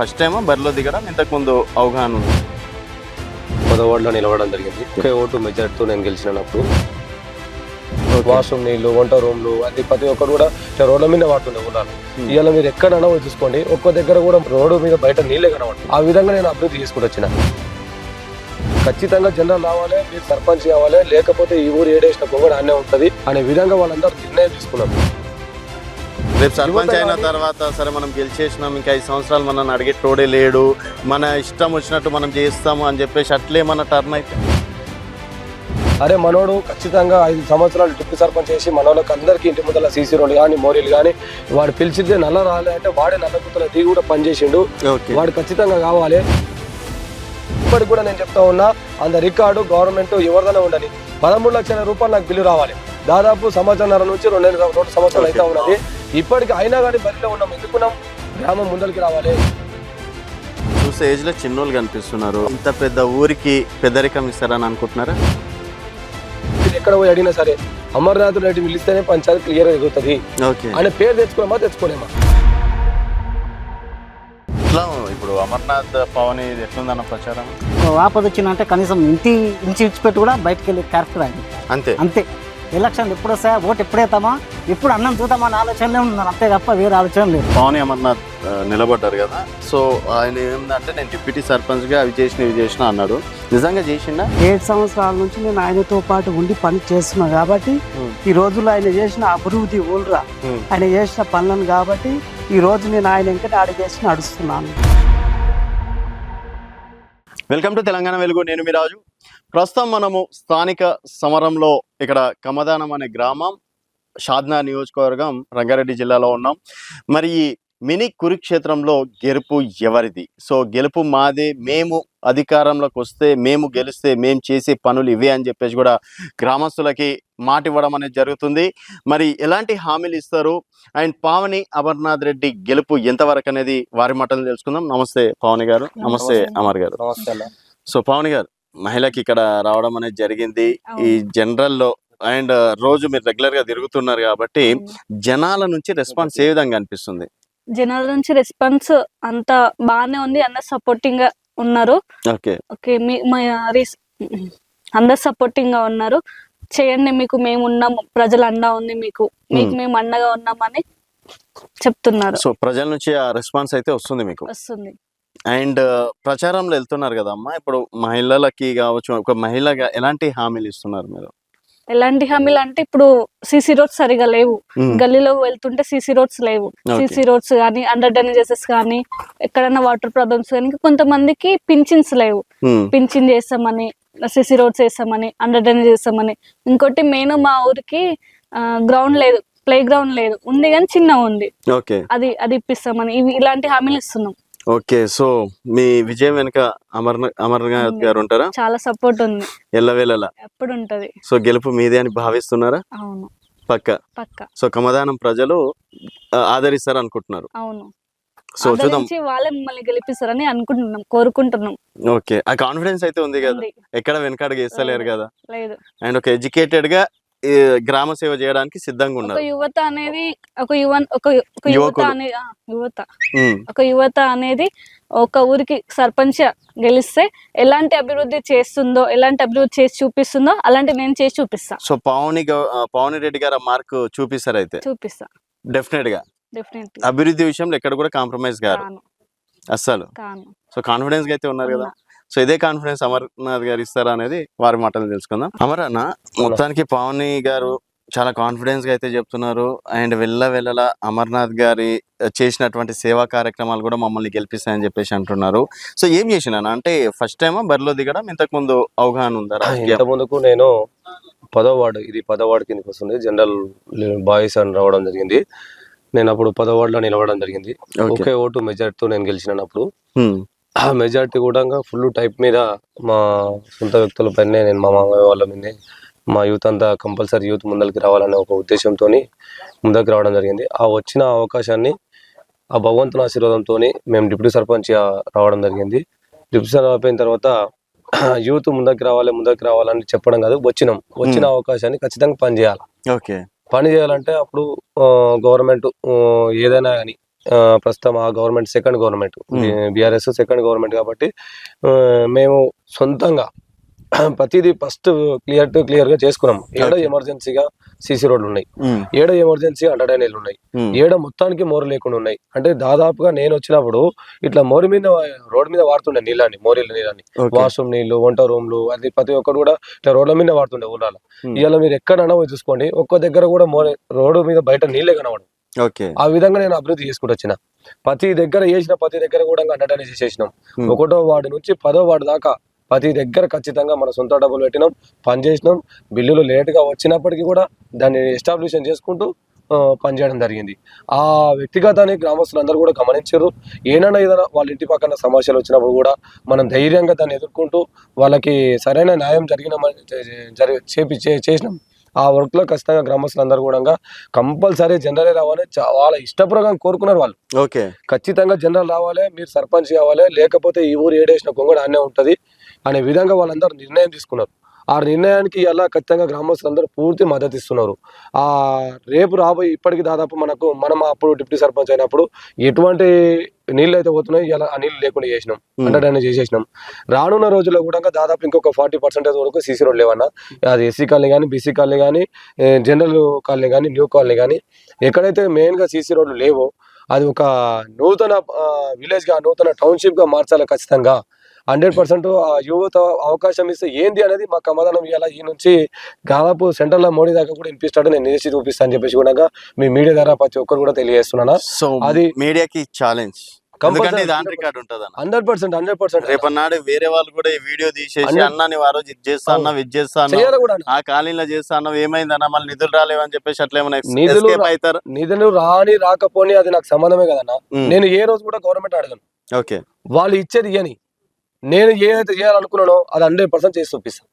First time బరిలో దిగడం ఇంతకు ముందు అవగాహన ఉంది. పదవాడలో నిలవడం జరిగింది. ఒకే ఓటు మెజార్టీతో నేను గెలిచినప్పుడు. వాష్రూమ్ నీళ్ళు వంట రూమ్లు అది ప్రతి ఒక్కరు కూడా రోడ్ల మీద వాడుతుండే ఊళ్ళలో ఇవాళ మీరు ఎక్కడైనా పోయి చూసుకోండి ఒక్క దగ్గర కూడా రోడ్డు మీద బయట నీళ్ళే కనబడు ఆ విధంగా నేను అభివృద్ధి చేసుకుంటూ వచ్చిన. ఖచ్చితంగా జనరల్ రావాలి మీరు సర్పంచ్ కావాలి లేకపోతే ఈ ఊరు ఏడేసిన పొంగడు అన్నే ఉంటుంది అనే విధంగా వాళ్ళందరూ నిర్ణయం తీసుకున్నారు. రేపు సర్పంచ్ అయిన తర్వాత సరే మనం గెలిచేసినాం ఇంకా ఐదు సంవత్సరాలు మనం అడిగేటోడే లేడు మన ఇష్టం వచ్చినట్టు మనం చేస్తాము అని చెప్పేసి అట్లే మన టర్న్ అయితే? అరే మనోడు ఖచ్చితంగా ఐదు సంవత్సరాలు డిప్యూటీ సర్పంచ్ చేసి మనోళ్ళకి అందరికీ ఇంటి ముందర సీసీ రోడ్లు కానీ మోరీలు కానీ వాడు పిలిచితే నల్ల రాలే అంటే వాడే నల్ల కుత్తల దిగి కూడా పనిచేసిండు వాడు ఖచ్చితంగా కావాలి. ఇప్పటికి కూడా నేను చెప్తా ఉన్నా అంత రికార్డు గవర్నమెంట్ ఎవరిదైనా ఉండని పదమూడు లక్షల రూపాయలు నాకు బిల్లు రావాలి. దాదాపు సంవత్సరంన్నర నుంచి రెండు రెండు సంవత్సరాలు అయితే ఉన్నది. ఇప్పటికి అయినా కానీ బరిలో ఉన్నాం. ఎందుకున్నాం గ్రామం ముందరికి రావాలి. చూసే ఏజ్లో చిన్నోళ్ళు కనిపిస్తున్నారు. ఇంత పెద్ద ఊరికి పెద్దరికం ఇస్తారని అనుకుంటున్నారా? మీరు ఎక్కడ పోయి అడిగినా సరే అమర్నాథ్ రెడ్డి పిలిస్తేనే పంచాయతీ క్లియర్ ఎగురుతుంది ఓకే. ఆయన పేరు తెచ్చుకోలేమా ఇట్లా ఇప్పుడు అమర్నాథ్ పవన్ ఇది ఎట్లుందన్న ప్రచారం? ఆపద వచ్చిందంటే కనీసం ఇంటి ఇంచి ఇచ్చిపెట్టి కూడా బయటకు వెళ్ళి క్యారెక్టర్ ఆయన అంతే. అంతే. ఎలక్షన్ ఎప్పుడు వస్తాయా? ఓటు ఎప్పుడేస్తామా ఎప్పుడు అన్నం చూద్దామా అనే ఆలోచనలే ఉన్నారు అంతే తప్ప వేరే ఆలోచన లేదు. పవన్ అమర్నాథ్ నిలబడ్డారు కదా. సో ఆయన ఏంటంటే నేను డిప్యూటీ సర్పంచ్గా అవి చేసిన ఇవి చేసిన అన్నాడు. నిజంగా చేసిండా? ఏడు సంవత్సరాల నుంచి నేను ఆయనతో పాటు ఉండి పని చేస్తున్నా కాబట్టి. ఈ రోజుల్లో ఆయన చేసిన అభివృద్ధి ఊళ్ళరా. ఆయన చేసిన పనులను కాబట్టి ఈ రోజు నేను ఆయన వెంకట అడిగేసి నడుస్తున్నాను. వెల్కమ్ టు తెలంగాణ వెలుగు. నేను మీ రాజు. ప్రస్తుతం మనము స్థానిక సమరంలో ఇక్కడ కమదానం అనే గ్రామం షాద్నా నియోజకవర్గం రంగారెడ్డి జిల్లాలో ఉన్నాం. మరి ఈ మినీ కురుక్షేత్రంలో గెలుపు ఎవరిది? సో గెలుపు మాదే మేము అధికారంలోకి వస్తే మేము గెలిస్తే మేము చేసే పనులు ఇవే అని చెప్పేసి కూడా గ్రామస్తులకి మాట ఇవ్వడం అనేది జరుగుతుంది. మరి ఎలాంటి హామీలు ఇస్తారు? అండ్ పావని అమర్నాథ్ రెడ్డి గెలుపు ఎంతవరకు అనేది వారి మాటలు తెలుసుకుందాం. నమస్తే పావని గారు. నమస్తే అమర్ గారు. సో పవన్ గారు మహిళకి ఇక్కడ రావడం అనేది జరిగింది. ఈ జనరల్లో అండ్ రోజు మీరు రెగ్యులర్గా తిరుగుతున్నారు కాబట్టి జనాల నుంచి రెస్పాన్స్ ఏ విధంగా అనిపిస్తుంది? జనాల నుంచి రెస్పాన్స్ అంత బాగానే ఉంది. అందరు సపోర్టింగ్గా ఉన్నారు. ఓకే. ఓకే మీ అందరు సపోర్టింగ్గా ఉన్నారు. చేయండి మీకు మేము ఉన్నాం. ప్రజలు అండా ఉంది మీకు. మీకు మేము అండగా ఉన్నామని చెప్తున్నారు. సో ప్రజల నుంచి ఆ రెస్పాన్స్ అయితే వస్తుంది మీకు? వస్తుంది. అండ్ ప్రచారంలో వెళ్తున్నారు కదమ్మా ఇప్పుడు మహిళలకి కావచ్చు ఒక మహిళగా ఎలాంటి హామీలు ఇస్తున్నారు మీరు? ఎలాంటి హామీలు అంటే ఇప్పుడు సీసీ రోడ్స్ సరిగా లేవు. గల్లీలో వెళ్తుంటే సీసీ రోడ్స్ లేవు. సీసీ రోడ్స్ కానీ అండర్ డ్రైనేజెస్ కానీ ఎక్కడైనా వాటర్ ప్రాబ్లమ్స్ కానీ కొంతమందికి పింఛన్స్ లేవు. పింఛన్ చేస్తామని సిసి రోడ్స్ వేస్తామని అండర్ డ్రైనేజ్ చేస్తామని ఇంకోటి మెయిన్ మా ఊరికి గ్రౌండ్ లేదు ప్లే గ్రౌండ్ లేదు. ఉంది కానీ చిన్న ఉంది. అది అది ఇప్పిస్తామని. ఇవి ఇలాంటి హామీలు ఇస్తున్నాం. ఓకే సో మీ విజయం వెనుక అమర్నాథ్ అమర్నాథ్ గారు ఉంటారా చాలా సపోర్ట్ ఉంది. ఎల్లవేళలా. ఎప్పుడు ఉంటది సో గెలుపు మీదే అని భావిస్తున్నారా? అవును. పక్క. పక్క. సో కమదానం ప్రజలు ఆదరిస్తారు అనుకుంటున్నారు అవును. సో చూద్దాం. వాళ్ళే మిమ్మల్ని గెలిపిస్తారని అనుకుంటున్నాం కోరుకుంటున్నాం. ఓకే. ఆ కాన్ఫిడెన్స్ అయితే ఉంది కదా. ఎక్కడ వెనకాడగా ఇస్తలేరు కదా. లేదు. అండ్ ఒక ఎడ్యుకేటెడ్గా గ్రామ సేవ చేయడానికి సిద్ధంగా ఉన్నారు. యువత అనేది ఒక యువ ఒక యువత. అనేది యువత. ఒక యువత అనేది ఒక ఊరికి సర్పంచ్ గెలిస్తే ఎలాంటి అభివృద్ధి చేస్తుందో ఎలాంటి అభివృద్ధి చేసి చూపిస్తుందో అలాంటి నేను చేసి చూపిస్తా. సో పావని పావని రెడ్డి గారు మార్క్ చూపిస్తారు అయితే? చూపిస్తా. డెఫినెట్గా. అభివృద్ధి విషయంలో ఎక్కడ కూడా కాంప్రమైజ్ గారు. కాను. అస్సలు. సో కాన్ఫిడెన్స్గా అయితే ఉన్నారు కదా. సో ఇదే కాన్ఫిడెన్స్ అమర్నాథ్ గారు ఇస్తారా అనేది వారి మాటలు తెలుసుకుందాం. అమర్ అన్న మొత్తానికి పావని గారు చాలా కాన్ఫిడెన్స్గా అయితే చెప్తున్నారు. అండ్ వెళ్ళ వెళ్ళల అమర్నాథ్ గారి చేసినటువంటి సేవా కార్యక్రమాలు కూడా మమ్మల్ని గెలిపిస్తాయని చెప్పేసి అంటున్నారు. సో ఏం చేసిన అంటే ఫస్ట్ టైం బరిలో దిగడం? ఇంతకు ముందు అవగాహన ఉందా ఇంత ముందుకు నేను పదో వార్డు ఇది పదో వార్డు కిందకి వస్తుంది. జనరల్ బాయ్స్ అని రావడం జరిగింది. నేను అప్పుడు పదో వార్డులో నిలవడం జరిగింది. ఒకే ఓటు మెజార్టీతో నేను గెలిచినప్పుడు ఆ మెజార్టీ కూడా ఫుల్ టైప్ మీద మా సొంత వ్యక్తులపైనే నేను మా మామయ్య వాళ్ళ మీదనే మా యూత్ అంతా కంపల్సరీ యూత్ ముందరికి రావాలనే ఒక ఉద్దేశంతో ముందరికి రావడం జరిగింది. ఆ వచ్చిన అవకాశాన్ని ఆ భగవంతుని ఆశీర్వాదంతో మేము డిప్యూటీ సర్పంచ్ రావడం జరిగింది. డిప్యూటీ సర్పంచ్ అయిపోయిన తర్వాత యూత్ ముందరికి రావాలి ముందరికి రావాలని చెప్పడం కాదు వచ్చినాం. వచ్చిన అవకాశాన్ని ఖచ్చితంగా పని చేయాలి ఓకే. పని చేయాలంటే అప్పుడు గవర్నమెంట్ ఏదైనా కానీ ప్రస్తుతం ఆ government second government. BRS second government కాబట్టి మేము సొంతంగా ప్రతిదీ ఫస్ట్ క్లియర్ టు క్లియర్గా చేసుకున్నాం. ఏడో. ఎమర్జెన్సీగా సీసీ రోడ్లు ఉన్నాయి. ఏడో ఎమర్జెన్సీ అండర్డైన్లు ఉన్నాయి. ఏడ మొత్తానికి మోరు లేకుండా ఉన్నాయి. అంటే దాదాపుగా నేను వచ్చినప్పుడు ఇట్లా మోరు మీద రోడ్ మీద వాడుతుండే నీళ్ళని మోరీల నీళ్ళని. వాష్రూమ్ నీళ్ళు వంట రూమ్లు అది ప్రతి ఒక్కరు కూడా ఇట్లా రోడ్ల మీద వాడుతుండే ఊళ్ళలో. ఇవాళ మీరు ఎక్కడైనా పోయి చూసుకోండి ఒక్క దగ్గర కూడా మోరే రోడ్డు మీద బయట నీళ్ళే కనబడు ఓకే. ఆ విధంగా నేను అభివృద్ధి చేసుకుంటూ వచ్చిన. ప్రతి దగ్గర వేసిన ప్రతి దగ్గర కూడా అండర్టైన్ చేసేసినాం. ఒకటో వార్డు నుంచి పదో వార్డు దాకా ప్రతి దగ్గర ఖచ్చితంగా మన సొంత డబ్బులు పెట్టినాం పని చేసినాం. బిల్లులు లేటుగా వచ్చినప్పటికీ కూడా దాన్ని ఎస్టాబ్లిషన్ చేసుకుంటూ పనిచేయడం జరిగింది. ఆ వ్యక్తిగతాన్ని గ్రామస్తులు అందరూ కూడా గమనించారు. ఏమైనా ఏదైనా వాళ్ళ ఇంటి పక్కన సమస్యలు వచ్చినప్పుడు కూడా మనం ధైర్యంగా దాన్ని ఎదుర్కొంటూ వాళ్ళకి సరైన న్యాయం జరిగిన జరి చేపి చేసినాం. ఆ వర్క్లో ఖచ్చితంగా గ్రామస్తులు అందరూ కూడా కంపల్సరీ జనరల్ రావాలని చా- వాళ్ళ ఇష్టపూర్వకంగా కోరుకున్నారు వాళ్ళు. ఓకే. ఖచ్చితంగా జనరల్ రావాలి మీరు సర్పంచ్ కావాలి లేకపోతే ఈ ఊరు ఏడేసిన కొంగడు ఆనే ఉంటది అనే విధంగా వాళ్ళందరూ నిర్ణయం తీసుకున్నారు. ఆ నిర్ణయానికి ఇలా ఖచ్చితంగా గ్రామస్తులందరూ పూర్తి మద్దతు ఇస్తున్నారు. ఆ రేపు రాబోయే ఇప్పటికి దాదాపు మనకు మనం అప్పుడు డిప్యూటీ సర్పంచ్ అయినప్పుడు ఎటువంటి నీళ్ళు అయితే పోతున్నాయి ఇలా ఆ నీళ్ళు లేకుండా చేసినాం. అండర్టైన్ చేసేసినాం. రానున్న రోజుల్లో కూడా దాదాపు ఇంకొక ఫార్టీ పర్సెంటేజ్ వరకు సీసీ రోడ్ లేవన్నా. అది ఎస్సీ కాలనీ కానీ బీసీ కాలనీ కానీ జనరల్ కాలనీ కానీ న్యూ కాలనీ కానీ ఎక్కడైతే మెయిన్గా సీసీ రోడ్లు లేవో అది ఒక నూతన విలేజ్గా నూతన టౌన్షిప్గా మార్చాలి ఖచ్చితంగా? హండ్రెడ్ పర్సెంట్ యువత అవకాశం ఇస్తే ఏంది అనేది మా సమాధానం ఇవ్వాలి ఈ నుంచి దాదాపు సెంట్రల్ మోడీ దాకా కూడా వినిపిస్తాడు నేను నిలిచి చూపిస్తాను అని చెప్పేసి కూడా మీ మీడియా ద్వారా ప్రతి ఒక్కరు కూడా తెలియజేస్తున్నాను? సో అది మీడియాకి challenge hundred percent hundred percent. రేపన్నాడు వేరే వాళ్ళు కూడా ఈ వీడియో తీసేసి అన్ని- అన్న నువ్వు ఆ రోజు ఇది చేస్తా అన్న ఇది చేస్తా ఆ కాలనీలో చేస్తా అన్న? మళ్ళీ నిధులు రాలేవని చెప్పేసి అట్లా ఏమైనా నిధులు అవుతారు రాని రాకపోని అది నాకు సంబంధమే కదన్నా. నేను ఏ రోజు కూడా గవర్నమెంట్ అడగను. ఓకే. వాళ్ళు ఇచ్చేది ఇయ్యని. నేను ఏదైతే చేయాలనుకున్నానో అది హండ్రెడ్ పర్సెంట్ చేసి చూపిస్తాను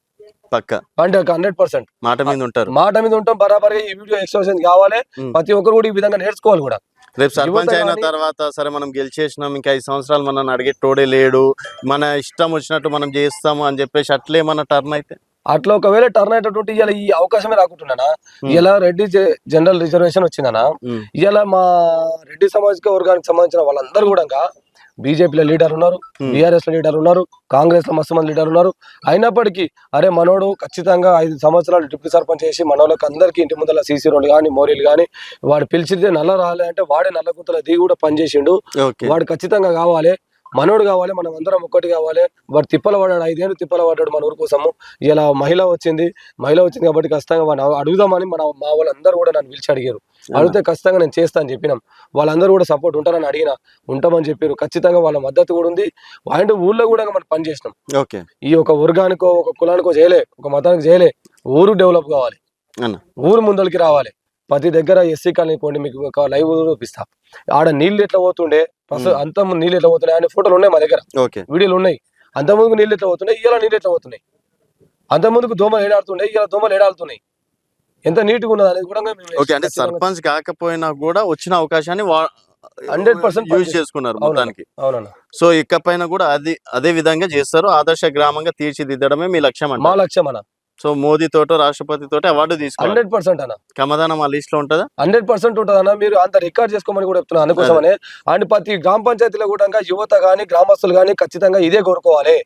పక్క. అంటే హండ్రెడ్ పర్సెంట్. మాట మీద ఉంటారు. మాట మీద ఉంటాం బరాబర్గా ఈ వీడియో ఎక్స్ప్రెషన్ కావాలి. ప్రతి ఒక్కరు కూడా ఈ విధంగా నేర్చుకోవాలి కూడా. రేపు సర్పంచ్ అయిన తర్వాత సరే మనం గెలిచేసినాం ఇంకా ఐదు సంవత్సరాలు మనం అడిగే తోడే లేడు. మన ఇష్టం వచ్చినట్టు మనం చేస్తాము అని చెప్పేసి అట్లే మన టర్న్ అయితే? అట్లా ఒకవేళ టర్న్ అయ్యేటటువంటి ఇలా ఈ అవకాశమే రాకుంటున్నానా. ఇలా రెడ్డి జనరల్ రిజర్వేషన్ వచ్చిందనా? ఇలా మా రెడ్డి సామాజిక వర్గానికి సంబంధించిన వాళ్ళందరూ కూడా బీజేపీలో లీడర్ ఉన్నారు. బీఆర్ఎస్లో లీడర్ ఉన్నారు కాంగ్రెస్లో మస్తు మంది లీడర్ ఉన్నారు. అయినప్పటికీ అరే మనోడు ఖచ్చితంగా ఐదు సంవత్సరాలు డిప్యూటీ సర్పంచ్ చేసి మనోళ్ళకి అందరికీ ఇంటి ముందర సీసీ రోడ్లు కానీ మోరీలు కానీ వాడు పిలిచితే నల్ల రాలే అంటే వాడే నల్ల గుంతల దిగి కూడా పనిచేసిండు. వాడు ఖచ్చితంగా కావాలి. మనోడు కావాలి మనం అందరం ఒక్కటి కావాలి. వాడు తిప్పల పడ్డాడు ఐదేళ్ళు తిప్పల పడ్డాడు మన ఊరు కోసము. ఇలా మహిళ వచ్చింది మహిళ వచ్చింది కాబట్టి ఖచ్చితంగా వాడిని అడుగుదామని మన మా వాళ్ళందరూ కూడా నన్ను పిలిచి అడిగారు. అడిగితే ఖచ్చితంగా నేను చేస్తా అని చెప్పినాం. వాళ్ళందరూ కూడా సపోర్ట్ ఉంటారని అడిగిన ఉంటామని చెప్పారు ఖచ్చితంగా వాళ్ళ మద్దతు కూడా ఉంది. అండ్ ఊళ్ళో కూడా మనం పని చేసినాం. ఓకే. ఈ ఒక వర్గానికో ఒక కులానికో చేయలే ఒక మతానికి చేయలే. ఊరు డెవలప్ కావాలి. ఊరు ముందరికి రావాలి. ప్రతి దగ్గర ఎస్సీ కాలనీ పోండి మీకు ఒక లైవ్ చూపిస్తా. ఆడ నీళ్ళు ఎట్లా పోతుండే. అంత నీళ్ళు ఎట్లా పోతున్నాయి? అనే ఫోటోలు ఉన్నాయి మా దగ్గర. ఓకే. వీడియోలు ఉన్నాయి. అంత ముందుకు నీళ్ళు ఎట్లా పోతున్నాయి? ఇవాళ నీళ్ళు ఎట్లా పోతున్నాయి? అంత ముందుకు దోమలు ఏడాడుతున్నాయి ఇవాళ దోమలు ఏడాడుతున్నాయి. ఎంత నీట్గా ఉన్నది అనేది కూడా ఓకే అంటే సర్పంచ్ కాకపోయినా కూడా వచ్చిన అవకాశాన్ని 100% యూజ్ చేసుకున్నారు. మొత్తానికి. అవునన్నా సో ఇకపైన కూడా అది అదే విధంగా చేస్తారు. ఆదర్శ గ్రామంగా తీర్చిదిద్దడమే మీ లక్ష్యం మా లక్ష్యం అన్న సో మోదీ తోటో రాష్ట్రపతి తోటి అవార్డు తీసుకోవాలి. హండ్రెడ్ పర్సెంట్ అన్న. కమదానం ఆ లిస్ట్లో ఉంటుందా? హండ్రెడ్ పర్సెంట్ ఉంటుంది అన్న మీరు అంత రికార్డ్ చేసుకోమని కూడా చెప్తున్నాను అందుకోసమనే అండ్ ప్రతి గ్రామ పంచాయతీలో కూడా యువత కానీ గ్రామస్తులు కానీ ఖచ్చితంగా ఇదే కోరుకోవాలి.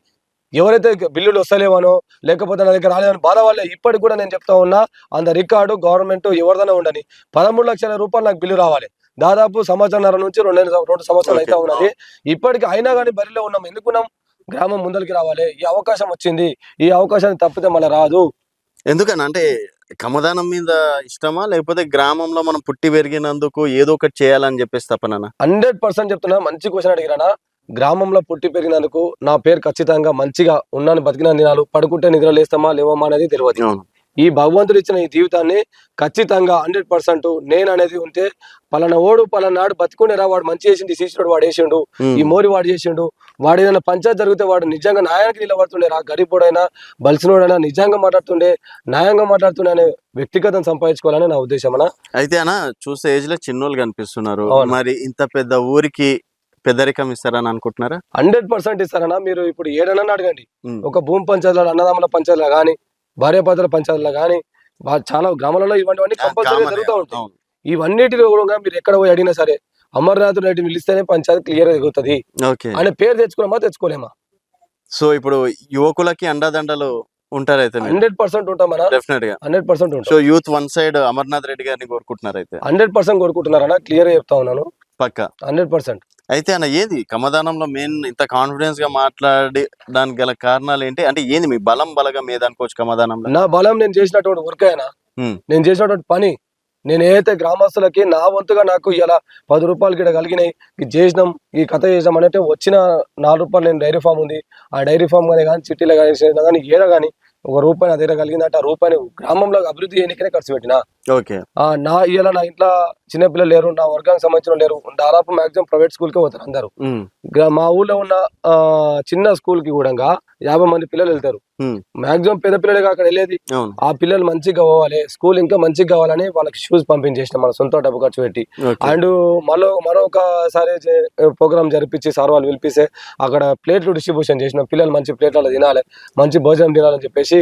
ఎవరైతే బిల్లులు వస్తలేవనో లేకపోతే నా దగ్గర రాలేదని బాధ వాళ్ళే ఇప్పటికి కూడా నేను చెప్తా ఉన్నా అంత రికార్డు గవర్నమెంట్ ఎవరిదైనా ఉండని పదమూడు లక్షల రూపాయలు నాకు బిల్లు రావాలి. దాదాపు సంవత్సరంన్నర నుంచి రెండు రెండు సంవత్సరాలు అయితే. ఉన్నది. ఇప్పటికి అయినా కానీ బరిలో ఉన్నాం. ఎందుకున్నాం గ్రామం ముందరికి రావాలి. ఈ అవకాశం వచ్చింది. ఈ అవకాశాన్ని తప్పితే మళ్ళీ రాదు. ఎందుకని? అంటే కమదానం మీద ఇష్టమా? లేకపోతే గ్రామంలో మనం పుట్టి పెరిగినందుకు ఏదో ఒకటి చేయాలని చెప్పేసి తప్పనన్నా హండ్రెడ్ పర్సెంట్ చెప్తున్నా. మంచి క్వశ్చన్ అడిగిరానా గ్రామంలో పుట్టి పెరిగినందుకు నా పేరు ఖచ్చితంగా మంచిగా ఉన్నాను బతికిన దినాలు. పడుకుంటే నిద్ర లేస్తామా? లేవమా? అనేది తెలియదు. ఈ భగవంతుడు ఇచ్చిన ఈ జీవితాన్ని ఖచ్చితంగా హండ్రెడ్ పర్సెంట్ నేను అనేది ఉంటే పలానా ఓడు పలానా నాడు బతికుండేరా వాడు మంచి చేసింది శిష్యుడు వాడు వేసిండు. ఈ మోరి వాడు చేసిండు వాడు ఏదైనా పంచాయతీ జరిగితే వాడు నిజంగా న్యాయానికి నిలబడుతుండే రా గరీబుడైనా బలిసినోడైనా నిజంగా మాట్లాడుతుండే న్యాయంగా మాట్లాడుతుండే అనే వ్యక్తిగతం సంపాదించుకోవాలని నా ఉద్దేశం అన్న అయితే అన్న చూసే ఏజ్లో చిన్నోళ్ళు కనిపిస్తున్నారు. మరి ఇంత పెద్ద ఊరికి పెద్దరికం ఇస్తారని అనుకుంటున్నారా హండ్రెడ్ పర్సెంట్ ఇస్తారన్నా మీరు ఇప్పుడు ఏడనని అడగండి. ఒక భూమి పంచాయతీలో అన్నదమ్ముల పంచాయతీలో కానీ భార్యాభర్తల పంచాయతీలో కానీ చాలా గ్రామాలలో ఇవన్నీ కంపల్సరీ జరుగుతూ ఉంటాయి. ఇవన్నిటిలో కూడా మీరు ఎక్కడ పోయి అడిగినా సరే అమర్నాథ్ రెడ్డి పిలిస్తేనే పంచాయతీ క్లియర్ ఓకే. ఆయన పేరు తెచ్చుకున్నామా తెచ్చుకోలేమా? సో ఇప్పుడు యువకులకి అండదండలు ఉంటారైతే హండ్రెడ్ పర్సెంట్ ఉంటామన్నా డెఫినెట్గా. Hundred percent so youth one side Amarnath Reddy గారిని కోరుకుంటున్నారు అయితే హండ్రెడ్ పర్సెంట్ కోరుకుంటున్నారన్నా క్లియర్ చెప్తా ఉన్నాను. పక్క. Hundred percent. అయితే అన్న ఏది? కమదానంలో మెయిన్ ఇంత కాన్ఫిడెన్స్గా మాట్లాడడానికి గల కారణాలు ఏంటి? అంటే ఏంది మీ బలం బలగం ఏది అనుకోవచ్చు కమదానంలో? నా బలం నేను చేసినటువంటి వర్క్ అయినా. నేను చేసినటువంటి పని నేను ఏదైతే గ్రామస్తులకి నా వంతుగా నాకు ఇలా పది రూపాయలకి ఇక్కడ కలిగినాయి చేసినాం ఈ కథ చేసినాం అంటే వచ్చిన నాలుగు రూపాయలు నేను డైరీ ఫామ్ ఉంది. ఆ డైరీ ఫామ్ కానీ కానీ చిట్టీలో కానీ చేసినా కానీ ఏదో కానీ ఒక రూపాయి నా దగ్గర కలిగిందంటే ఆ రూపాయిని గ్రామంలో అభివృద్ధి చేయడానికనే ఖర్చు పెట్టిన. ఓకే. నా ఇలా నా ఇంట్లో చిన్నపిల్లలు లేరు నా వర్గానికి సంబంధించిన లేరు. దాదాపు మాక్సిమం ప్రైవేట్ స్కూల్కే పోతారు అందరూ. మా ఊళ్ళో ఉన్న చిన్న స్కూల్కి కూడా యాభై మంది పిల్లలు వెళ్తారు. మాక్సిమం పేద పిల్లలుగా అక్కడ వెళ్ళేది. ఆ పిల్లలు మంచిగా పోవాలి స్కూల్ ఇంకా మంచిగా కావాలని వాళ్ళకి షూస్ పంపించేసిన మన సొంత డబ్బు ఖర్చు పెట్టి. అండ్ మరో మరొకసారి ప్రోగ్రామ్ జరిపించి సార్ వాళ్ళు పిలిపిస్తే అక్కడ ప్లేట్లు డిస్ట్రిబ్యూషన్ చేసిన. పిల్లలు మంచి ప్లేట్లలో తినాలి మంచి భోజనం తినాలని చెప్పేసి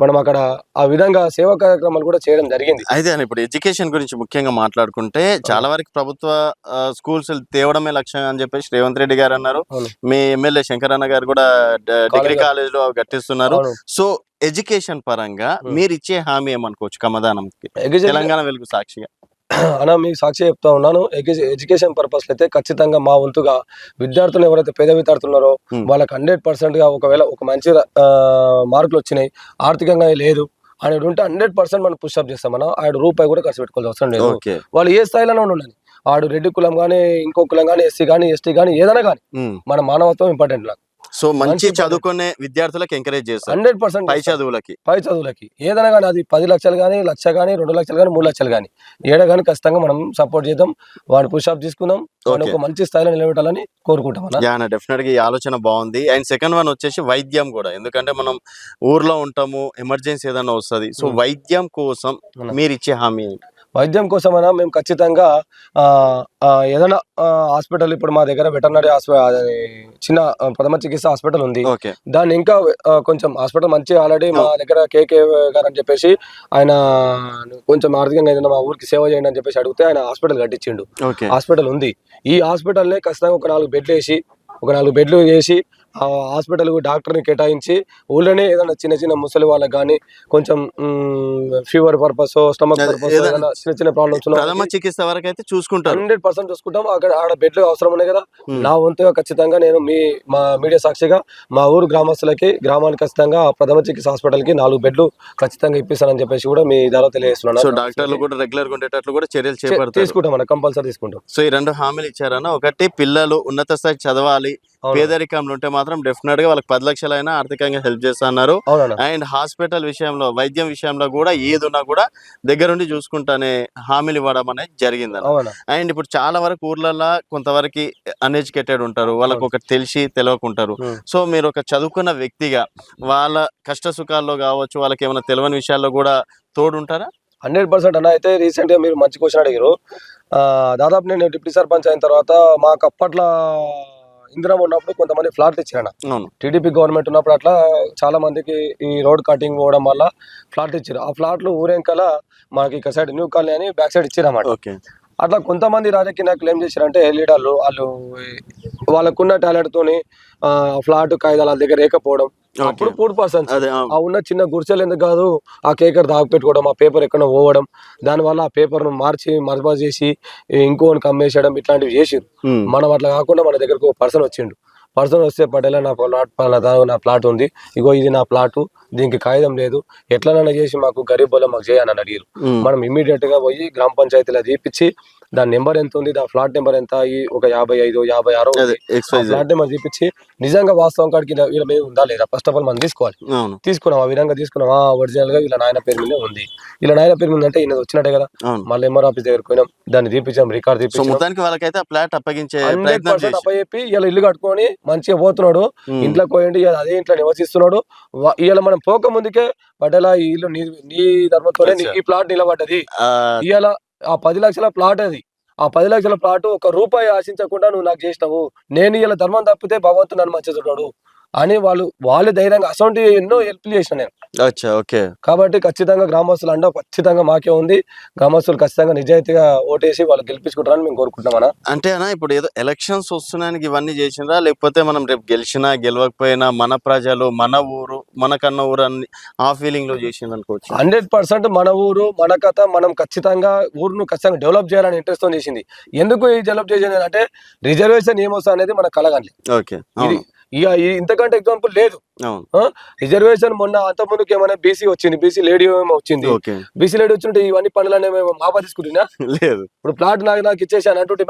మనం అక్కడ ఆ విధంగా సేవా కార్యక్రమాలు కూడా చేయడం జరిగింది. అయితే ఇప్పుడు ఎడ్యుకేషన్ గురించి ముఖ్యంగా మాట్లాడుకుంటే చాలా వరకు ప్రభుత్వ స్కూల్స్ తేవడమే లక్ష్యం అని చెప్పేసి రేవంత్ రెడ్డి గారు అన్నారు. మీ ఎమ్మెల్యే శంకరన్న గారు కూడా డిగ్రీ కాలేజ్లో కట్టిస్తున్నారు అవును. సో ఎడ్యుకేషన్ పరంగా. మీరు ఇచ్చే హామీ ఏమనుకోవచ్చు కమదానంకి తెలంగాణ వెలుగు సాక్షిగా అన్న మీకు సాక్షి చెప్తా ఉన్నాను ఎడ్యు- ఎడ్యుకేషన్ పర్పస్ అయితే ఖచ్చితంగా మా వంతుగా విద్యార్థులు ఎవరైతే పేద విద్యార్థులు ఉన్నారో. వాళ్ళకి హండ్రెడ్ పర్సెంట్గా ఒకవేళ ఒక మంచి మార్కులు వచ్చినాయి ఆర్థికంగా లేదు అనేది ఉంటే హండ్రెడ్ పర్సెంట్ మనం పుష్అప్ చేస్తాం. మనం ఆడు రూపాయి కూడా ఖర్చు పెట్టుకోవాల్సిన అవసరం లేదు. వాళ్ళు ఏ స్థాయిలోనే ఉండండి ఆడు రెడ్డి కులం కానీ ఇంకో కులం కానీ ఎస్సీ కానీ ఎస్టీ కానీ ఏదైనా కానీ మన మానవత్వం ఇంపార్టెంట్ నాకు సో మంచి చదువుకునే విద్యార్థులకు ఎంకరేజ్ చేస్తారు. హండ్రెడ్ పర్సెంట్ పై చదువులకి. పై చదువులకి. ఏదైనా కానీ అది పది లక్షలు కానీ లక్ష కానీ రెండు లక్షలు కానీ మూడు లక్షలు కానీ. ఏడ కానీ ఖచ్చితంగా మనం సపోర్ట్ చేద్దాం. వాడిని పుషప్ తీసుకుందాం. వాడిని Okay. ఒక మంచి స్థాయిలో నిలబెట్టాలని కోరుకుంటాం డెఫినెట్గా ఈ ఆలోచన బాగుంది. అండ్ సెకండ్ వన్ వచ్చేసి వైద్యం కూడా. ఎందుకంటే మనం ఊర్లో ఉంటాము ఎమర్జెన్సీ ఏదైనా వస్తది. సో. వైద్యం కోసం. మీరు ఇచ్చే హామీ? వైద్యం కోసమైనా? మేము ఖచ్చితంగా ఏదైనా హాస్పిటల్ ఇప్పుడు మా దగ్గర వెటర్నరీ హాస్పిటల్ చిన్న ప్రథమ చికిత్స హాస్పిటల్ ఉంది. దాన్ని ఇంకా కొంచెం హాస్పిటల్ మంచి ఆల్రెడీ మా దగ్గర కేకే గారు అని చెప్పేసి ఆయన కొంచెం ఆర్థికంగా ఏదైనా మా ఊరికి సేవ చేయండి అని చెప్పేసి అడిగితే ఆయన హాస్పిటల్ కట్టించిండు. హాస్పిటల్ ఉంది. ఈ హాస్పిటల్నే ఖచ్చితంగా ఒక నాలుగు బెడ్లు వేసి ఒక నాలుగు బెడ్లు వేసి ఆ హాస్పిటల్ డాక్టర్ని కేటాయించి ఊళ్ళోనే ఏదైనా చిన్న చిన్న ముసలి వాళ్ళకి కానీ కొంచెం ఫీవర్ పర్పస్ స్టమక్ పర్పస్ చిన్న చిన్న ప్రాబ్లమ్స్ ప్రథమ చికిత్స వరకు అయితే చూసుకుంటారు. హండ్రెడ్ పర్సెంట్ చూసుకుంటాం. అక్కడ ఆడ బెడ్లు అవసరం ఉన్నాయి కదా. నా వంతుగా ఖచ్చితంగా నేను మీ మా మీడియా సాక్షిగా మా ఊరు గ్రామస్తులకి గ్రామానికి ఖచ్చితంగా ఆ ప్రథమ చికిత్స హాస్పిటల్కి నాలుగు బెడ్లు ఖచ్చితంగా ఇప్పిస్తానని చెప్పేసి కూడా మీ ద్వారా సో తెలియజేస్తున్నాను డాక్టర్లు కూడా రెగ్యులర్గా ఉండేటట్లు కూడా చర్యలు చేపడతారు. తీసుకుంటాం అన్న కంపల్సరీ తీసుకుంటాం. సో ఈ రెండు హామీలు ఇచ్చారన్న. ఒకటి పిల్లలు ఉన్నత స్థాయి చదవాలి. పేదరికంలో ఉంటే మాత్రం డెఫినెట్గా వాళ్ళకి పది లక్షలైనా ఆర్థికంగా హెల్ప్ చేస్తున్నారు అండ్ హాస్పిటల్ విషయంలో వైద్యం విషయంలో కూడా ఏది ఉన్నా కూడా దగ్గరుండి చూసుకుంటానే హామీలు ఇవ్వడం అనేది జరిగింది అండ్ ఇప్పుడు చాలా వరకు ఊర్లలో కొంతవరకు అన్ఎడ్యుకేటెడ్ ఉంటారు. వాళ్ళకు ఒకటి తెలిసి తెలియకుంటారు. సో మీరు ఒక చదువుకున్న వ్యక్తిగా వాళ్ళ కష్ట సుఖాల్లో కావచ్చు వాళ్ళకి ఏమైనా తెలియని విషయాల్లో కూడా తోడు ఉంటారా హండ్రెడ్ పర్సెంట్ అన్న. అయితే రీసెంట్గా మీరు మంచి క్వశ్చన్ అడిగారు దాదాపు నేను డిప్యూటీ సర్పంచ్ అయిన తర్వాత మాకు అప్పట్లో ఇందిరా ఉన్నప్పుడు కొంతమంది ఫ్లాట్లు ఇచ్చారన్న అవును. టీడీపీ గవర్నమెంట్ ఉన్నప్పుడు అట్లా చాలా మందికి ఈ రోడ్ కటింగ్ పోవడం వల్ల ఫ్లాట్ ఇచ్చారు ఆ ఫ్లాట్లు ఊరేంకల మనకి ఇక్కడ సైడ్ న్యూ కాలనీ అని బ్యాక్ సైడ్ ఇచ్చారన్నమాట ఓకే. అట్లా కొంతమంది రాజకీయ నాయకులు ఏం చేశారంటే లీడర్లు వాళ్ళు వాళ్ళకున్న టాలెంట్ తోని ఆ, ఫ్లాట్ కాగితాలు వాళ్ళ దగ్గర లేకపోవడం అప్పుడు పూర్ పర్సన్స్. అదే ఆ, ఉన్న చిన్న గుడిసెలు ఎందుకు కాదు ఆ కేకర్ దాగి పెట్టుకోవడం ఆ పేపర్ ఎక్కడ పోవడం దానివల్ల ఆ పేపర్ను మార్చి మరబా చేసి ఇంకోనికి అమ్మేసేయడం ఇట్లాంటివి చేసిరు మనం అట్లా కాకుండా మన దగ్గరకు ఒక పర్సన్ వచ్చిండు. పర్సన్ వస్తే పటేలా నా ప్లాట్ నా ప్లాట్ ఉంది. ఇగో ఇది నా ప్లాట్ దీనికి కాగితం లేదు. ఎట్లనైనా చేసి మాకు గరీబ్ వాళ్ళం మాకు చేయని అడిగారు మనం ఇమీడియట్గా పోయి గ్రామ పంచాయతీలో తీపిచ్చి దాని నెంబర్ ఎంత ఉంది? దాని ఫ్లాట్ నెంబర్ ఎంత? ఈ ఒక యాభై ఐదు యాభై ఆరు. ఫ్లాట్ నెంబర్ తీపిచ్చి నిజంగా వాస్తవం కాడికి ఇలా- వీళ్ళ మీద ఉందా లేదా ఫస్ట్ ఆఫ్ ఆల్ మనం తీసుకోవాలి. తీసుకున్నాం ఆ విధంగా తీసుకున్నాం. ఒరిజినల్గా వీళ్ళ నాయన పేరు మీదే ఉంది. వీళ్ళ నాయన పేరు మీద అంటే ఈయన వచ్చినట్టే కదా? మళ్ళీ ఎంఆర్ ఆఫీస్ దగ్గర పోయినాం. దాన్ని తీపించాం రికార్డ్ తీపించాం వాళ్ళకైతే ఆ ప్లాట్ అప్పగించే అప్పచెప్పి ఇలా ఇల్లు కట్టుకొని మంచిగా పోతున్నాడు. ఉమ్, ఇంట్లోకి పోయిండి అదే ఇంట్లో నివసిస్తున్నాడు. ఇవాళ మనం పోక ముందుకే పటేలా ఈ ఇల్లు నీ నీ ధర్మంతోనే ఈ ప్లాట్ నిలబడ్డది. ఇవాళ ఆ పది లక్షల ప్లాట్ అది. ఆ పది లక్షల ప్లాట్ ఒక రూపాయి ఆశించకుండా నువ్వు నాకు చేసినావు. నేను ఇలా ధర్మం తప్పితే భగవంతుడు నన్ను మంచి చూడాడు అని వాళ్ళు వాళ్ళే ధైర్యంగా అసొంటి ఎన్నో హెల్ప్ చేసిన నేను. అచ్చా ఓకే. కాబట్టి ఖచ్చితంగా గ్రామస్తులు అండ ఖచ్చితంగా మాకే ఉంది. గ్రామస్తులు ఖచ్చితంగా నిజాయితీగా ఓటేసి వాళ్ళు గెలిపించుకుంటారని మేము కోరుకుంటున్నాం అన్న. అంటే అన్న ఇప్పుడు ఏదో ఎలక్షన్స్ వస్తున్నానికి ఇవన్నీ చేసిండ్రా లేకపోతే మనం రేపు గెలిచినా గెలవకపోయినా మన ప్రజలు మన ఊరు మనకన్న ఊరు అని ఆ ఫీలింగ్లో చేసిండ్రు అనుకోవచ్చు? హండ్రెడ్ పర్సెంట్ మన ఊరు మన కథ మనం ఖచ్చితంగా ఊరును ఖచ్చితంగా డెవలప్ చేయాలని ఇంట్రెస్ట్తో చేసింది. ఎందుకు ఈ డెవలప్ చేసింది అంటే రిజర్వేషన్ ఏమొస్తా అనేది మనకు కలగాలి ఓకే ఇక ఇంతకంటే ఎగ్జాంపుల్ లేదు. రిజర్వేషన్ మొన్న అంత ముందుకు ఏమైనా బీసీ వచ్చింది? బీసీ లేడీ ఏమో వచ్చింది. బీసీ లేడీ వచ్చింటే ఇవన్నీ పనులనే మేము మాపా తీసుకుంటున్నా? లేదు. ఇప్పుడు ప్లాట్ నాకు నాకు ఇచ్చేసాను అంటుంటే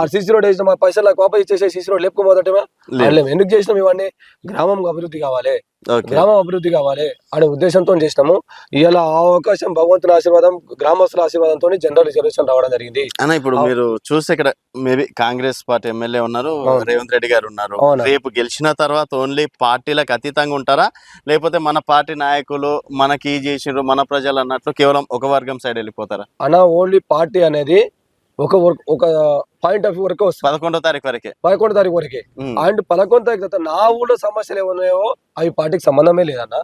ఆ సీసీ రోడ్ వేసిన మా పైసలు నాకు వాపస్ ఇచ్చేసే సీసీ రోడ్ లేపుకోమోదటమా లేదు. ఎందుకు చేసినాం ఇవన్నీ? గ్రామం అభివృద్ధి కావాలి. గ్రామం అభివృద్ధి కావాలి అనే ఉద్దేశంతో చేసినాము. ఇలా ఆ అవకాశం భగవంతుని ఆశీర్వాదం గ్రామస్తుల ఆశీర్వాదంతో జనరల్ రిజర్వేషన్ రావడం జరిగింది. అన్న ఇప్పుడు మీరు చూస్తే ఇక్కడ మేబీ కాంగ్రెస్ పార్టీ ఎమ్మెల్యే ఉన్నారు. రేవంత్ రెడ్డి గారు ఉన్నారు. రేపు గెలిచిన తర్వాత ఓన్లీ పార్టీలకు అతీతంగా ఉంటారా? లేకపోతే మన పార్టీ నాయకులు మనకి ఈ చేసిండ్రు మన ప్రజలు అన్నట్లు కేవలం ఒక వర్గం సైడ్ వెళ్ళిపోతారా? అన్న ఓన్లీ పార్టీ అనేది ఒక వర్క్- ఒక పాయింట్ ఆఫ్ వరకు వస్తుంది. పదకొండో తారీఖు వరకే. పదకొండు తారీఖు వరకే. అండ్ పదకొండు తారీఖు తర్వాత నా ఊళ్ళో సమస్యలు ఏమున్నాయో అవి పార్టీకి సంబంధమే లేదన్న.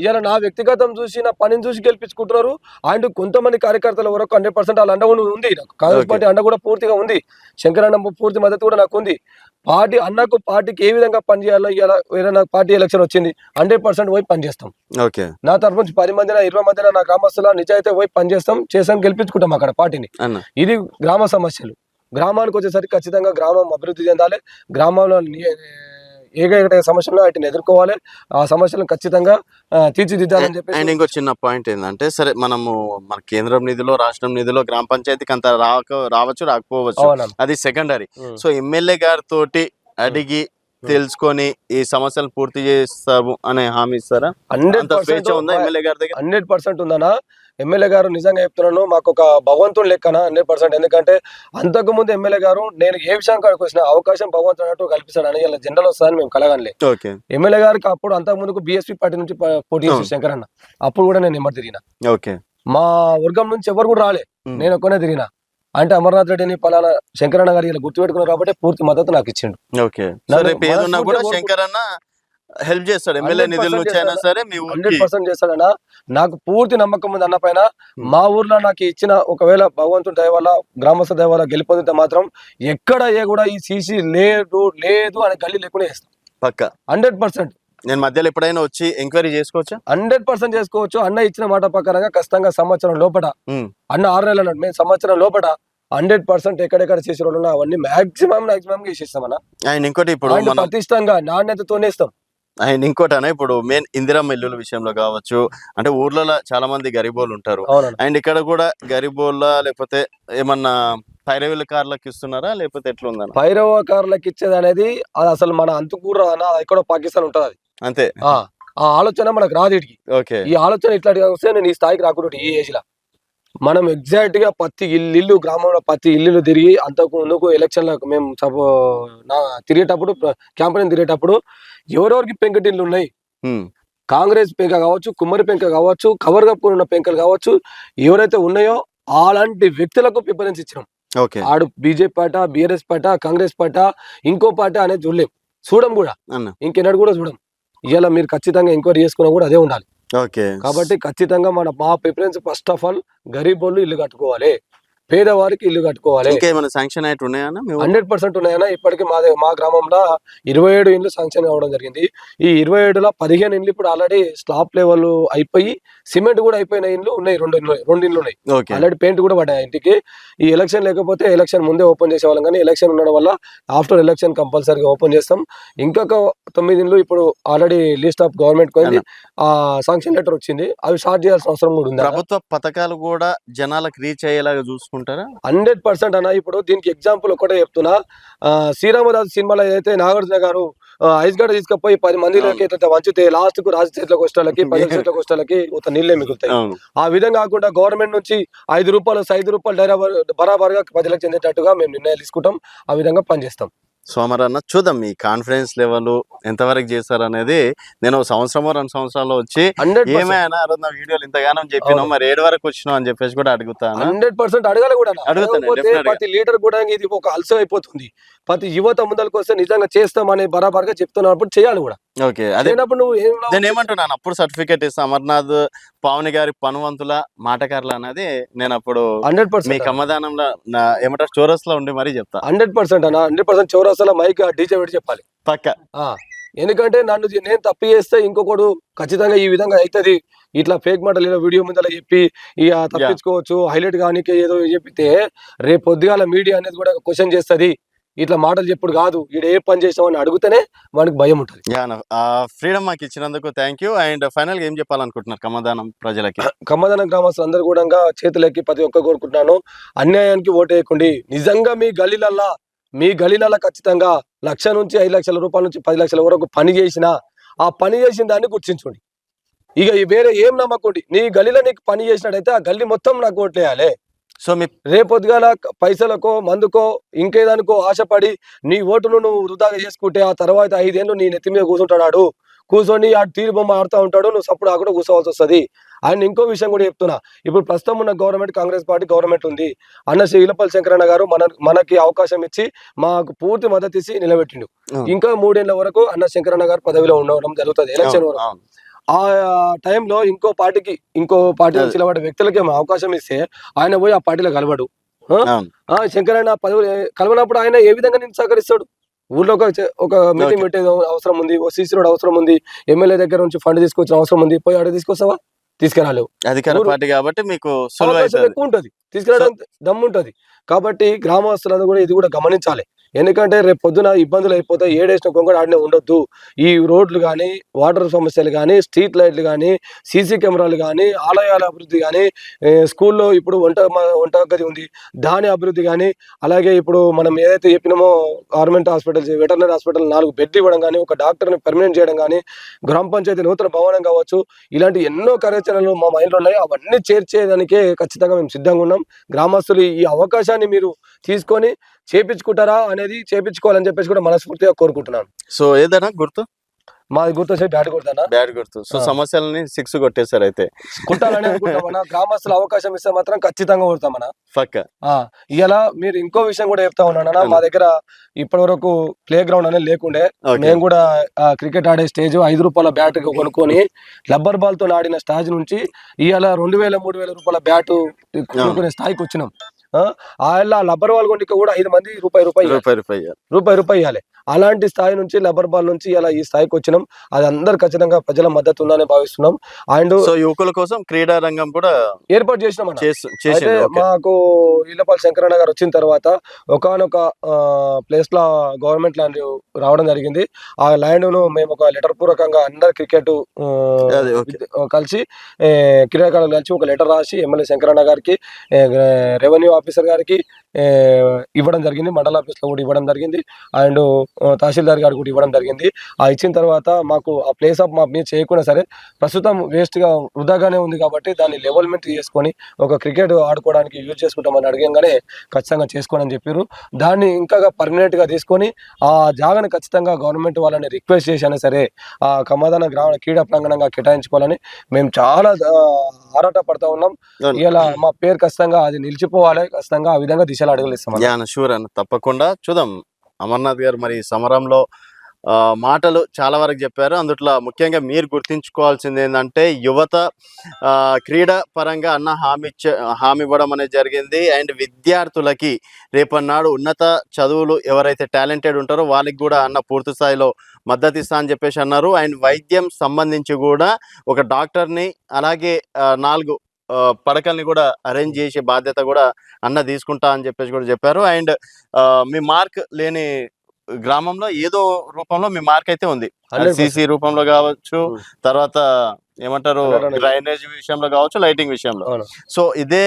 ఇలా నా వ్యక్తిగతం చూసి నా పనిని చూసి గెలిపించుకుంటున్నారు. అండ్ కొంతమంది కార్యకర్తల వరకు హండ్రెడ్ పర్సెంట్ వాళ్ళ అండ ఉంది. నాకు కాంగ్రెస్. పార్టీ అండ కూడా పూర్తిగా ఉంది. శంకరన్న పూర్తి మద్దతు కూడా నాకు ఉంది. పార్టీ అన్నకు పార్టీకి ఏ విధంగా పనిచేయాలో ఇలా వేరే నాకు పార్టీ ఎలక్షన్ వచ్చింది హండ్రెడ్ పర్సెంట్ పోయి పనిచేస్తాం. ఓకే. నా తరఫు నుంచి పది మందిన ఇరవై మందిన నా గ్రామస్తుల నిజాయితీ పోయి పనిచేస్తాం చేసాం గెలిపించుకుంటాం అక్కడ పార్టీని. ఇది గ్రామ సమస్యలు. గ్రామానికి వచ్చేసరికి ఖచ్చితంగా గ్రామం అభివృద్ధి చెందాలి. గ్రామంలో ఏకైక సమస్యలు వాటిని ఎదుర్కోవాలి. ఆ సమస్యలను ఖచ్చితంగా తీర్చిదిద్దాలని అండ్ చెప్పేసి ఇంకో చిన్న పాయింట్ ఏంటంటే సరే మనము మన కేంద్రం నిధిలో రాష్ట్రం నిధిలో గ్రామ పంచాయతీకి అంత రాక రావచ్చు రాకపోవచ్చు. అది సెకండరీ. సో ఎమ్మెల్యే గారితో అడిగి తెలుసుకొని ఈ సమస్యలు పూర్తి చేస్తాము అనే హామీ ఇస్తారా? హండ్రెడ్ స్వేచ్ఛ ఉందా ఎమ్మెల్యే గారి దగ్గర? హండ్రెడ్ పర్సెంట్ ఉందన్నా. ఎమ్మెల్యే గారు నిజంగా చెప్తున్నాను మాకు ఒక భగవంతుడు లెక్కన హండ్రెడ్ పర్సెంట్. ఎందుకంటే అంతకు ముందు ఎమ్మెల్యే గారు నేను ఏ విషయం కాడికి వచ్చిన అవకాశం భగవంతుడు అన్నట్టు కల్పిస్తాడని ఇలా జనరల్ వస్తుందని మేము కలగనలే. ఎమ్మెల్యే గారికి అప్పుడు అంతకు ముందుకు బీఎస్పీ పార్టీ నుంచి పోటీ చేసి అవును. శంకరన్న అప్పుడు కూడా నేను నెంబర్ తిరిగిన. ఓకే. మా వర్గం నుంచి ఎవరు కూడా రాలే. నేను ఒక్కనే తిరిగిన. అంటే అమర్నాథ్ రెడ్డిని పలానా శంకరన్న గారు ఇలా గుర్తుపెట్టుకున్నారు కాబట్టి పూర్తి మద్దతు నాకు ఇచ్చిండు. ఓకే. అన్న హెల్ప్ చేస్తాడు ఎమ్మెల్యే 100% నిధుల నుంచి అయినా చేస్తాడు. సరే మీ హండ్రెడ్ పర్సెంట్ చేస్తాడన్నా. నాకు పూర్తి నమ్మకం ఉంది అన్న పైన. మా ఊర్లో నాకు ఇచ్చిన ఒకవేళ భగవంతుడి దయ వల్ల గ్రామస్థ దయ వల్ల గెలిపొందితే మాత్రం ఎక్కడ ఏ కూడా ఈ సీసీ లేదు లేదు అని గల్లీ లేకుండా చేస్తాం. పక్క. Hundred percent. నేను మధ్యలో ఎప్పుడైనా వచ్చి ఎంక్వైరీ చేసుకోవచ్చా? హండ్రెడ్ పర్సెంట్ చేసుకోవచ్చు. అన్న ఇచ్చిన మాట ప్రకారంగా ఖచ్చితంగా సంవత్సరం లోపల. అన్న ఆరు నెలలు అన్నాడు మేము సంవత్సరం లోపల హండ్రెడ్ పర్సెంట్ ఎక్కడెక్కడ చేసి రోడ్లు ఉన్నాయో అవన్నీ మాక్సిమం మాక్సిమం చేసేస్తామన్నా. ఆయన ఇంకోటి ఇప్పుడు ప్రతిష్టంగా నాణ్యతతోనే ఇస్తాం. ఆయన ఇంకోటి అన్న ఇప్పుడు మెయిన్ ఇందిరమ్మ ఇల్లుల విషయంలో కావచ్చు అంటే ఊర్లలో చాలా మంది గరీబోళ్ళు ఉంటారు. అండ్ ఇక్కడ కూడా గరీబోళ్ళ లేకపోతే ఏమన్నా పైరవీల కార్లకు ఇస్తున్నారా లేకపోతే ఎట్లా ఉందన్న పైరవ కార్లకు ఇచ్చేది అనేది అది అసలు మన అంతుకూర ఎక్కడో పాకిస్తాన్ ఉంటుంది అది. అంతే. ఆ ఆలోచన మనకు రాదు ఓకే. ఈ ఆలోచన ఇట్లాంటిగా వస్తే నేను ఈ స్థాయికి రాకుండా ఈ ఏజ్ లా మనం ఎగ్జాక్ట్గా ప్రతి ఇల్లు ఇల్లు గ్రామంలో ప్రతి ఇల్లు తిరిగి అంతకు ముందుకు ఎలక్షన్లకు మేము సపో నా తిరిగేటప్పుడు క్యాంపెయిన్ తిరిగేటప్పుడు ఎవరెవరికి పెంకటిల్లు ఉన్నాయి. కాంగ్రెస్ పెంక కావచ్చు కుమ్మరి పెంక కావచ్చు కవర్ కప్పుకుని ఉన్న పెంకలు కావచ్చు ఎవరైతే ఉన్నాయో అలాంటి వ్యక్తులకు ప్రిఫరెన్స్ ఇచ్చినాం. ఆడు బీజేపీ పాట బీఆర్ఎస్ పాట కాంగ్రెస్ పాట ఇంకో పాట అనేది చూడలేం. చూడం కూడా. ఇంకెన్నడు కూడా చూడం. ఇవాళ మీరు ఖచ్చితంగా ఎంక్వైరీ చేసుకున్నా కూడా అదే ఉండాలి. ఓకే. కాబట్టి ఖచ్చితంగా మన మా ప్రిఫరెన్స్ ఫస్ట్ ఆఫ్ ఆల్ గరీబ్ వాళ్ళు ఇల్లు కట్టుకోవాలి. పేదవారికి ఇల్లు కట్టుకోవాలి. ఇంకేమైనా శాంక్షన్ అయితే ఉన్నాయన్నా? హండ్రెడ్ పర్సెంట్ ఉన్నాయన్నా ఇప్పటికీ మా మా గ్రామంలో ఇరవై ఏడు ఇండ్లు శాంక్షన్ అవ్వడం జరిగింది. ఈ ఇరవై ఏడులో పదిహేను ఇండ్లు ఇప్పుడు ఆల్రెడీ స్లాబ్ లెవెల్ అయిపోయి సిమెంట్ కూడా అయిపోయిన ఇండ్లు ఉన్నాయి. రెండు ఇండ్లు రెండు ఇండ్లు ఉన్నాయి. ఆల్రెడీ పెయింట్ కూడా పడ్డాయి ఇంటికి. ఈ ఎలక్షన్ లేకపోతే ఎలక్షన్ ముందే ఓపెన్ చేసేవాళ్ళం. కానీ ఎలక్షన్ ఉండడం వల్ల ఆఫ్టర్ ఎలక్షన్ కంపల్సరీగా ఓపెన్ చేస్తాం. ఇంకొక తొమ్మిది ఇండ్లు ఇప్పుడు ఆల్రెడీ లిస్ట్ ఆఫ్ గవర్నమెంట్ పోయింది. ఆ శాంక్షన్ లెటర్ వచ్చింది. అవి స్టార్ట్ చేయాల్సిన అవసరం కూడా ఉంది ప్రభుత్వ పథకాలు కూడా జనాలకు రీచ్ అయ్యేలాగా చూసుకుంటారా హండ్రెడ్ పర్సెంట్ అన్న ఇప్పుడు దీనికి ఎగ్జాంపుల్ ఒకటే చెప్తున్నా. ఆ, శ్రీరామదాస్ సినిమాలో ఏదైతే నాగార్జున గారు ఆ, ఐస్ గడ్డ తీసుకుపోయి పది మందిలోకి ఇట్లా వంచితే లాస్ట్కు రాజు చేతులకు వచ్చేళ్ళకి పది చేతులకు వచ్చేళ్ళకి ఒక నీళ్ళే మిగులుతాయి. ఆ విధంగా కాకుండా గవర్నమెంట్ నుంచి ఐదు రూపాయలు ఐదు రూపాయలు డైరా బరాబర్గా ప్రజలకు చెందేటట్టుగా మేము నిర్ణయాలు తీసుకుంటాం. ఆ విధంగా పనిచేస్తాం. సోమరన్న చూద్దాం మీ కాన్ఫిడెన్స్ లెవెల్ ఎంతవరకు చేస్తారు అనేది నేను ఒక సంవత్సరం రెండు సంవత్సరాలు వచ్చి ఏమైనా నా వీడియోలు ఇంతగానం చెప్పినావు. మరి ఏడు వరకు వచ్చినావు అని చెప్పేసి కూడా అడుగుతాను హండ్రెడ్ పర్సెంట్ అడగాలి కూడా. అడుగుతాను. ప్రతి లీడర్ కూడా ఇది ఒక అలసం అయిపోతుంది ప్రతి యువత ముందరకు వస్తే నిజంగా చేస్తామని బరాబర్గా చెప్తున్నప్పుడు చేయాలి కూడా ఓకే అదే లేనప్పుడు నువ్వు ఏం లాభం? నేను ఏమంటున్నాను? అప్పుడు సర్టిఫికేట్ ఇస్తా. అమర్నాథ్ పావని గారి పనువంతుల మాటకారులు అనేది నేను అప్పుడు హండ్రెడ్ మీ పర్సెంట్? కమ్మదానంలో నా ఏమంటారు? స్టోరస్లో ఉండి మరీ చెప్తా. Hundred percent? అన్న హండ్రెడ్ పర్సెంట్ చౌరాస్తాలో మైక్ డీజే పెట్టి చెప్పాలి. పక్క. ఆ, ఎందుకంటే నన్ను చే- నేను తప్పు చేస్తే ఇంకొకడు ఖచ్చితంగా ఈ విధంగా అవుతుంది. ఇట్లా ఫేక్ మాటలు ఏదో వీడియో ముందర చెప్పి ఇక తప్పించుకోవచ్చు హైలైట్ కానీ ఏదో చెప్పితే రేపు పొద్దుగాల మీడియా అనేది కూడా క్వశ్చన్ చేస్తది. ఇట్లా మాటలు చెప్పుడు కాదు. ఈడ ఏ పని చేసామని అడిగితేనే వానికి భయం ఉంటుంది. ఫ్రీడమ్ మాకు ఇచ్చినందుకు థ్యాంక్ యూ అండ్ ఫైనల్గా ఏం చెప్పాలనుకుంటున్నారు కమ్మదానం ప్రజలకి? కమ్మదన గ్రామస్తులు అందరూ కూడా చేతులెక్కి ప్రతి ఒక్క కోరుకుంటున్నాను. అన్యాయానికి ఓటేయకండి నిజంగా మీ గలీలల్లా మీ గలీలల్లా ఖచ్చితంగా లక్ష నుంచి ఐదు లక్షల రూపాయల నుంచి పది లక్షల వరకు పని చేసినా ఆ పని చేసిన దాన్ని గుర్తించండి ఇక వేరే ఏం నమ్మకండి. నీ గలీలో నీకు పని చేసినట్టయితే ఆ గల్లీ మొత్తం నాకు ఓట్లేయాలి. సో మీ రేపొద్దుగాల పైసలకో మందుకో ఇంకేదానికో ఆశపడి నీ ఓటును నువ్వు వృధాగా చేసుకుంటే ఆ తర్వాత ఐదేళ్ళు నీ నెత్తి మీద కూర్చుంటాడు కూర్చొని ఆ తీరు బొమ్మ ఆడుతూ ఉంటాడు. నువ్వు సప్పుడు ఆ కూడా కూర్చోవాల్సి వస్తుంది. అండ్ ఇంకో విషయం కూడా చెప్తున్నా. ఇప్పుడు ప్రస్తుతం ఉన్న గవర్నమెంట్ కాంగ్రెస్ పార్టీ గవర్నమెంట్ ఉంది. అన్న శ్రీ ఇలపల్లి శంకరన్న గారు మన మనకి అవకాశం ఇచ్చి మాకు పూర్తి మద్దతు ఇచ్చి నిలబెట్టిండు. ఇంకా మూడేళ్ళ వరకు అన్న శంకరన్న గారు పదవిలో ఉండడం జరుగుతుంది. ఎలక్షన్ వరకు. ఆ టైంలో ఇంకో పార్టీకి ఇంకో పార్టీ. నుంచి నిలబడే వ్యక్తులకి ఏమో అవకాశం ఇస్తే ఆయన పోయి ఆ పార్టీలో కలవడు. శంకరన్న పదవి కలవనప్పుడు ఆయన ఏ విధంగా నేను సహకరిస్తాడు? ఊళ్ళో ఒక ఒక మీటింగ్. పెట్టేది అవసరం ఉంది ఓ సీసీ రోడ్ అవసరం ఉంది ఎమ్మెల్యే దగ్గర నుంచి ఫండ్ తీసుకొచ్చిన అవసరం ఉంది పోయి ఆడ తీసుకొస్తావా? తీసుకురాలేవు. అధికార ఊరు- పార్టీ కాబట్టి మీకు ఎక్కువ ఉంటది. తీసుకురావడానికి దమ్ము ఉంటది. కాబట్టి గ్రామస్తులందరూ కూడా ఇది కూడా గమనించాలి. ఎందుకంటే రేపు పొద్దున ఇబ్బందులు అయిపోతే ఏడేసిన కొంగడు ఆడనే ఉండొద్దు. ఈ రోడ్లు కానీ వాటర్ సమస్యలు కానీ స్ట్రీట్ లైట్లు కానీ సీసీ కెమెరాలు కానీ ఆలయాల అభివృద్ధి కానీ స్కూల్లో ఇప్పుడు వంట వంట గది ఉంది. దాని అభివృద్ధి కానీ అలాగే ఇప్పుడు మనం ఏదైతే చెప్పినామో గవర్నమెంట్ హాస్పిటల్స్ వెటర్నరీ హాస్పిటల్ నాలుగు బెడ్ ఇవ్వడం కానీ ఒక డాక్టర్ని పర్మనెంట్ చేయడం కానీ గ్రామ పంచాయతీ నూతన భవనం కావచ్చు ఇలాంటి ఎన్నో కార్యాచరణలు మా మైండ్లో ఉన్నాయి. అవన్నీ చేర్చేదానికే ఖచ్చితంగా మేము సిద్ధంగా ఉన్నాం. గ్రామస్తులు ఈ అవకాశాన్ని మీరు తీసుకొని చేపించుకుంటారా అనేది చేపించుకోవాలని చెప్పేసి కూడా మనస్ఫూర్తిగా కోరుకుంటున్నాను. సో ఏదైనా గుర్తు? మాది గుర్తొచ్చే బ్యాట్ కొడతానా బ్యాడ్ గుర్తు. సో. సమస్యలని సిక్స్ కొట్టేశారు అయితే. కొట్టాలని అనుకుంటామన్నా. గ్రామస్తులు అవకాశం ఇస్తే మాత్రం ఖచ్చితంగా కొడతామన్నా. పక్క. ఇలా మీరు ఇంకో విషయం కూడా చెప్తా ఉన్నానన్నా మా దగ్గర ఇప్పటి వరకు ప్లే గ్రౌండ్ అనేది లేకుండే. మేము కూడా క్రికెట్ ఆడే స్టేజ్ ఐదు రూపాయల బ్యాట్ కొనుక్కొని రబ్బర్ బాల్తో ఆడిన స్టేజ్ నుంచి ఇవాళ రెండు వేల మూడు వేల రూపాయల బ్యాట్ కొనుక్కునే స్థాయికి వచ్చినాం. ఆ ఆ రబ్బర్ బాల్ కొనికి కూడా ఐదు మంది రూపాయి రూపాయి రూపాయి రూపాయి రూపాయి రూపాయి ఇవ్వాలి అలాంటి స్థాయి నుంచి రబ్బర్ బాల్ నుంచి ఇలా ఈ స్థాయికి వచ్చినాం. అది అందరు ఖచ్చితంగా ప్రజల మద్దతు ఉందని భావిస్తున్నాం. అండ్ సో యువకుల కోసం క్రీడా రంగం కూడా ఏర్పాటు చేసినాం అయితే మాకు ఇళ్ళపల్లి శంకరన్న గారు వచ్చిన తర్వాత ఒకనొక ప్లేస్లో గవర్నమెంట్ ల్యాండ్ రావడం జరిగింది. ఆ ల్యాండ్ను మేము ఒక లెటర్ పూర్వకంగా అందరు క్రికెట్. కలిసి క్రీడాకారులు కలిసి ఒక లెటర్ రాసి ఎమ్మెల్యే శంకరన్న గారికి రెవెన్యూ ఆఫీసర్ గారికి ఇవ్వడం జరిగింది. మండల ఆఫీస్లో కూడా ఇవ్వడం జరిగింది. అండ్ తహసీల్దార్ గారికి కూడా ఇవ్వడం జరిగింది. ఆ ఇచ్చిన తర్వాత మాకు ఆ ప్లేస్ ఆఫ్ మా మీద చేయకుండా సరే ప్రస్తుతం వేస్ట్గా వృధాగానే ఉంది కాబట్టి దాన్ని లెవెల్మెంట్ చేసుకొని ఒక క్రికెట్ ఆడుకోవడానికి యూజ్ చేసుకుంటామని అడగంగానే ఖచ్చితంగా చేసుకోండి అని చెప్పారు దాన్ని ఇంకా పర్మనెంట్గా తీసుకొని ఆ జాగాని ఖచ్చితంగా గవర్నమెంట్ వాళ్ళని రిక్వెస్ట్ చేసినా సరే ఆ కమాదాన గ్రామ క్రీడా ప్రాంగణంగా కేటాయించుకోవాలని మేము చాలా ఆరాట పడతా ఉన్నాం. ఇలా మా పేరు ఖచ్చితంగా అది నిలిచిపోవాలి. ఖచ్చితంగా ఆ విధంగా దిశలు అడుగులు ఇస్తాం షూర్ అన్న. తప్పకుండా చూద్దాం. అమర్నాథ్ గారు మరి సమరంలో మాటలు చాలా వరకు చెప్పారు. అందుట్లో ముఖ్యంగా మీరు గుర్తించుకోవాల్సింది ఏంటంటే యువత క్రీడా పరంగా అన్న హామీ ఇచ్చే హామీ ఇవ్వడం అనేది జరిగింది. అండ్ విద్యార్థులకి రేపన్నాడు ఉన్నత చదువులు ఎవరైతే టాలెంటెడ్ ఉంటారో వాళ్ళకి కూడా అన్న పూర్తి స్థాయిలో మద్దతు ఇస్తా అని చెప్పేసి అన్నారు. అండ్ వైద్యం సంబంధించి కూడా ఒక డాక్టర్ని అలాగే నాలుగు పడకల్ని కూడా అరేంజ్ చేసే బాధ్యత కూడా అన్న తీసుకుంటా అని చెప్పేసి కూడా చెప్పారు అండ్ మీ మార్క్ లేని గ్రామంలో ఏదో రూపంలో మీ మార్క్ అయితే ఉంది 100% సీసీ రూపంలో కావచ్చు. తర్వాత ఏమంటారు. డ్రైనేజ్ విషయంలో కావచ్చు లైటింగ్ విషయంలో. సో ఇదే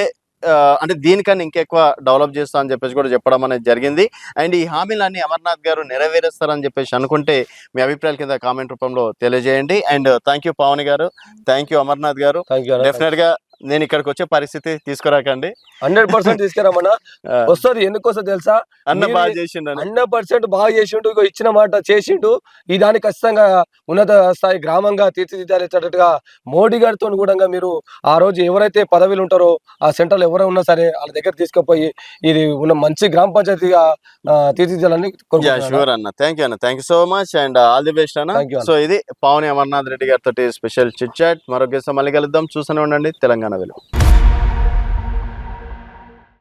అంటే దీనికన్నా ఇంకెక్కువ డెవలప్ చేస్తా అని చెప్పేసి కూడా చెప్పడం అనేది జరిగింది అండ్ ఈ హామీలన్నీ అమర్నాథ్ గారు నెరవేరుస్తారని చెప్పేసి అనుకుంటే మీ అభిప్రాయాల కింద కామెంట్ రూపంలో తెలియజేయండి అండ్ థ్యాంక్ యూ పావని గారు థ్యాంక్ యూ అమర్నాథ్ గారు. డెఫినెట్గా నేను ఇక్కడికి వచ్చే పరిస్థితి తీసుకురాకండి. Hundred percent తీసుకురామన్నా. వస్తుంది ఎందుకు వస్తుంది తెలుసా? అన్న బాగా చేసిండని. హండ్రెడ్ పర్సెంట్ బాగా చేసిండు ఇచ్చిన మాట చేసిండు. ఈ దాన్ని ఖచ్చితంగా ఉన్నత స్థాయి గ్రామంగా తీర్చిదిద్దాలేటట్టుగా మోడీ గారితో కూడా మీరు ఆ రోజు ఎవరైతే పదవిలు ఉంటారో ఆ సెంటర్లో ఎవరైనా ఉన్నా సరే వాళ్ళ దగ్గర తీసుకుపోయి ఇది ఉన్న మంచి గ్రామ పంచాయతీగా తీర్చిదిద్దాలని. షూర్ అన్న. థ్యాంక్ యూ అన్న. Thank you so much and all the best అన్న. సో ఇది పావని అమర్నాథ్ రెడ్డి గారితో స్పెషల్ చిట్ చాట్ మరొక మళ్ళీ కలుద్దాం. చూస్తూనే ఉండండి. తెలంగాణ వెలుగు